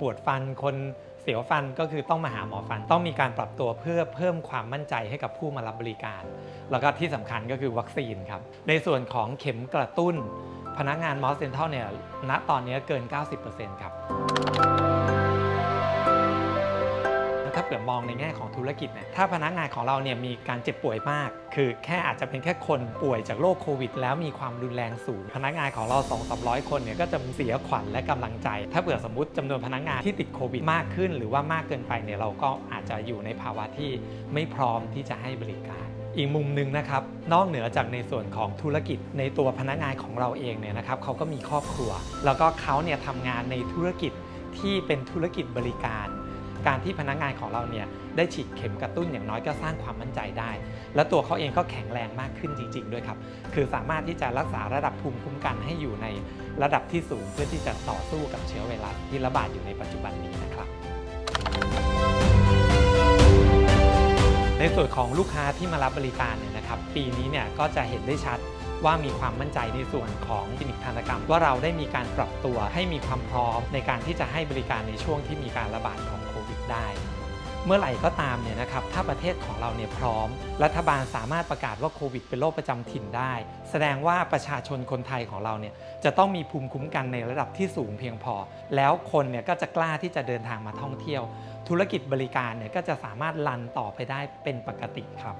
ปวดฟัน คนเสียวฟันก็คือต้องมาหาหมอฟัน ต้องมีการปรับตัวเพื่อเพิ่มความมั่นใจให้กับผู้มารับบริการ แล้วก็ที่สำคัญก็คือวัคซีนครับ ในส่วนของเข็มกระตุ้น พนักงานมอสเซนทัลเนี่ยณตอนนี้เกิน 90%ครับ เปรียบมองในแง่ของธุรกิจเนี่ยถ้าพนักงานของเราเนี่ยมีการเจ็บป่วยมาก คือแค่อาจจะเป็นแค่คนป่วยจากโรคโควิด แล้วมีความรุนแรงสูง พนักงานของเรา2 3 0 0 คนเนี่ยก็จะเสียขวัญและกำลังใจ ถ้าเผื่อสมมติจำนวนพนักงานที่ติดโควิดมากขึ้น หรือว่ามากเกินไปเนี่ยเราก็อาจจะอยู่ในภาวะที่ไม่พร้อมที่จะให้บริการอีกมุมหนึ่งนะครับนอกเหนือจากในส่วนของธุรกิจในตัวพนักงานของเราเองเนี่ยนะครับเขาก็มีครอบครัว แล้วก็เขาเนี่ยทำงานในธุรกิจที่เป็นธุรกิจบริการ การที่พนักงานของเราเนี่ยได้ฉีดเข็มกระตุ้นอย่างน้อยก็สร้างความมั่นใจได้ และตัวเขาเองก็แข็งแรงมากขึ้นจริง ๆ ด้วยครับ คือสามารถที่จะรักษาระดับภูมิคุ้มกันให้อยู่ในระดับที่สูงเพื่อที่จะต่อสู้กับเชื้อไวรัสที่ระบาดอยู่ในปัจจุบันนี้นะครับในส่วนของลูกค้าที่มารับบริการเนี่ยนะครับปีนี้เนี่ยก็จะเห็นได้ชัดว่ามีความมั่นใจในส่วนของคลินิกทันตกรรม ว่าเราได้มีการปรับตัวให้มีความพร้อมในการที่จะให้บริการในช่วงที่มีการระบาดของโควิด ได้ เมื่อไหร่ก็ตามเนี่ยนะครับถ้าประเทศของเราเนี่ยพร้อม รัฐบาลสามารถประกาศว่าโควิดเป็นโรคประจำถิ่นได้ แสดงว่าประชาชนคนไทยของเราเนี่ยจะต้องมีภูมิคุ้มกันในระดับที่สูงเพียงพอ แล้วคนเนี่ยก็จะกล้าที่จะเดินทางมาท่องเที่ยว ธุรกิจบริการเนี่ยก็จะสามารถรันต่อไปได้เป็นปกติครับ